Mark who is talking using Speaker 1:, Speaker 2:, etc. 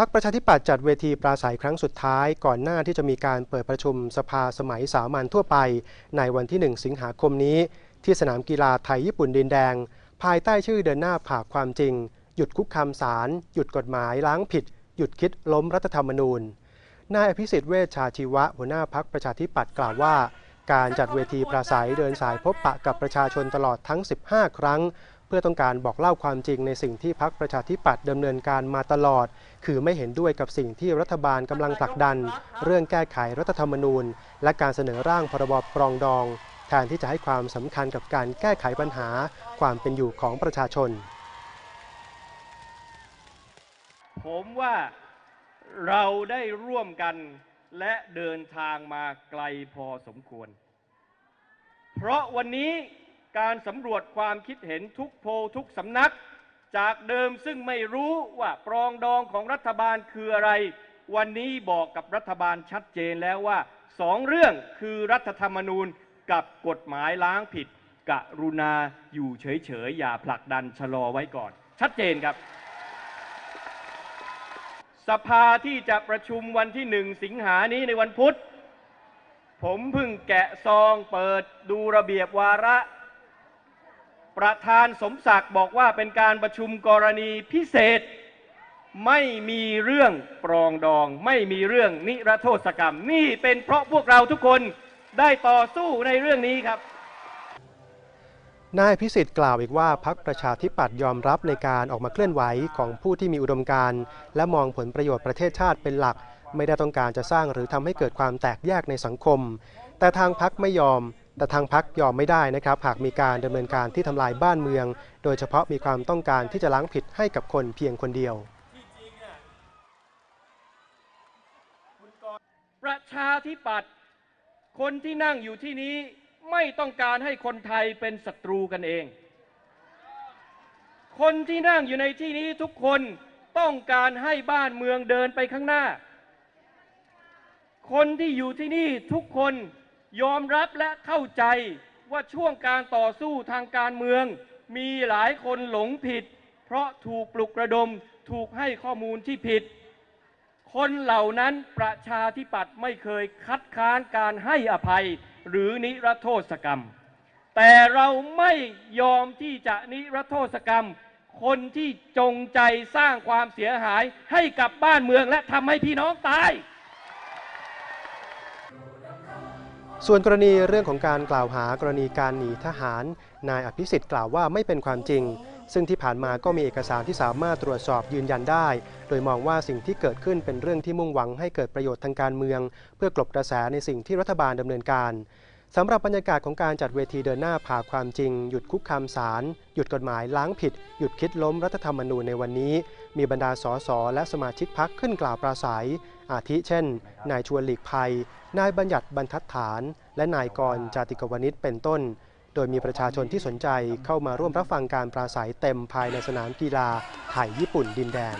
Speaker 1: พักประชาธิปัตย์จัดเวทีปราศัยครั้งสุดท้ายก่อนหน้าที่จะมีการเปิดประชุมสภาสมัยสามัญทั่วไป ในวันที่ 1 สิงหาคมนี้ ที่สนามกีฬาไทยญี่ปุ่นดินแดง ภายใต้ชื่อเดินหน้าผ่าความจริง หยุดคุกคามสารหยุดกฎหมายล้างผิด หยุดคิดล้มรัฐธรรมนูญนายอภิสิทธิ์เวชชาชีวะหัวหน้าพักประชาธิปัตย์กล่าวว่า การจัดเวทีปราศัยเดินสายพบปะกับประชาชนตลอดทั้ง 15 ครั้ง เพื่อต้องการบอกเล่าความจริงในสิ่งที่พักประชาธิปัตย์ดำเนินการมาตลอด คือไม่เห็นด้วยกับสิ่งที่รัฐบาลกำลังผลักดัน เรื่องแก้ไขรัฐธรรมนูญ และการเสนอร่างพรบปรองดอง แทนที่จะให้ความสำคัญกับการแก้ไขปัญหาความเป็นอยู่ของประชาชน
Speaker 2: ผมว่าเราได้ร่วมกันและเดินทางมาไกลพอสมควร เพราะวันนี้ การสำรวจความคิดเห็นทุกโพลทุกสำนัก จากเดิมซึ่งไม่รู้ว่าปรองดองของรัฐบาลคืออะไร วันนี้บอกกับรัฐบาลชัดเจนแล้วว่าสองเรื่องคือรัฐธรรมนูญกับกฎหมายล้างผิด กรุณาอยู่เฉยๆ อย่าผลักดันชะลอไว้ก่อน ชัดเจนครับ สภาที่จะประชุมวันที่หนึ่งสิงหานี้ในวันพุธ ผมเพิ่งแกะซองเปิดดูระเบียบวาระ ประธานสมศักดิ์บอกว่าเป็นการประชุมกรณีพิเศษ ไม่มีเรื่องปรองดอง ไม่มีเรื่องนิรโทษกรรม นี่เป็นเพราะพวกเราทุกคนได้ต่อสู้ในเรื่องนี้ครับ
Speaker 1: นายพิสิทธิ์กล่าวอีกว่าพักประชาธิปัตย์ยอมรับในการออกมาเคลื่อนไหวของผู้ที่มีอุดมการณ์และมองผลประโยชน์ประเทศชาติเป็นหลัก ไม่ได้ต้องการจะสร้างหรือทำให้เกิดความแตกแยกในสังคม แต่ทางพักไม่ยอม แต่ทางพักยอมไม่ได้นะครับหากมีการดำเนินการที่ทำลายบ้านเมือง โดยเฉพาะมีความต้องการที่จะล้างผิดให้กับคนเพียงคนเดียว
Speaker 2: ประชาธิปัตย์คนที่นั่งอยู่ที่นี้ไม่ต้องการให้คนไทยเป็นศัตรูกันเอง คนที่นั่งอยู่ในที่นี้ทุกคนต้องการให้บ้านเมืองเดินไปข้างหน้า คนที่อยู่ที่นี่ทุกคน ยอมรับและเข้าใจว่าช่วงการต่อสู้ทางการเมือง มีหลายคนหลงผิด เพราะถูกปลุกระดมถูกให้ข้อมูลที่ผิด คนเหล่านั้นประชาธิปัตย์ไม่เคยคัดค้านการให้อภัยหรือนิรโทษกรรม แต่เราไม่ยอมที่จะนิรโทษกรรม คนที่จงใจสร้างความเสียหายให้กับบ้านเมืองและทำให้พี่น้องตาย
Speaker 1: ส่วนกรณีเรื่องของการกล่าวหากรณีการหนีทหาร นายอภิสิทธิ์กล่าวว่าไม่เป็นความจริง ซึ่งที่ผ่านมาก็มีเอกสารที่สามารถตรวจสอบยืนยันได้ โดยมองว่าสิ่งที่เกิดขึ้นเป็นเรื่องที่มุ่งหวังให้เกิดประโยชน์ทางการเมือง เพื่อกลบกระแสในสิ่งที่รัฐบาลดำเนินการ สำหรับบรรยากาศของการจัดเวทีเดินหน้าผ่าความจริง หยุดคุกคามสารหยุดกฎหมายล้างผิด หยุดคิดล้มรัฐธรรมนูญในวันนี้ มีบรรดาสสและสมาชิกพักขึ้นกล่าวปราศัย อาทิเช่น นายชวนหลีกภัย นายบัญญัติบรรทัดฐาน และนายกรจาติกวณิชเป็นต้น โดยมีประชาชนที่สนใจเข้ามาร่วมรับฟังการปราศัยเต็มภายในสนามกีฬาไทยญี่ปุ่นดินแดง